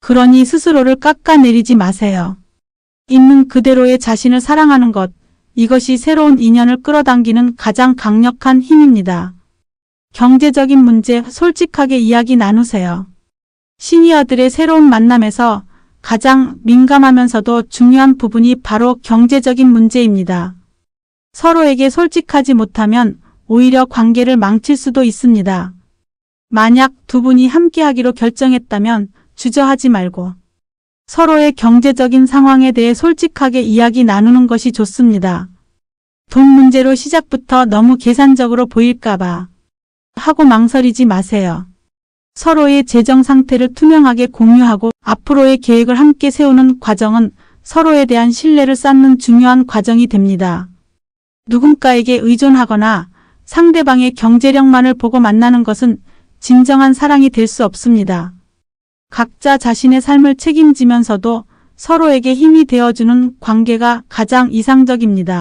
그러니 스스로를 깎아내리지 마세요. 있는 그대로의 자신을 사랑하는 것, 이것이 새로운 인연을 끌어당기는 가장 강력한 힘입니다. 경제적인 문제 솔직하게 이야기 나누세요. 시니어들의 새로운 만남에서 가장 민감하면서도 중요한 부분이 바로 경제적인 문제입니다. 서로에게 솔직하지 못하면 오히려 관계를 망칠 수도 있습니다. 만약 두 분이 함께하기로 결정했다면 주저하지 말고 서로의 경제적인 상황에 대해 솔직하게 이야기 나누는 것이 좋습니다. 돈 문제로 시작부터 너무 계산적으로 보일까봐 하고 망설이지 마세요. 서로의 재정 상태를 투명하게 공유하고 앞으로의 계획을 함께 세우는 과정은 서로에 대한 신뢰를 쌓는 중요한 과정이 됩니다. 누군가에게 의존하거나 상대방의 경제력만을 보고 만나는 것은 진정한 사랑이 될 수 없습니다. 각자 자신의 삶을 책임지면서도 서로에게 힘이 되어주는 관계가 가장 이상적입니다.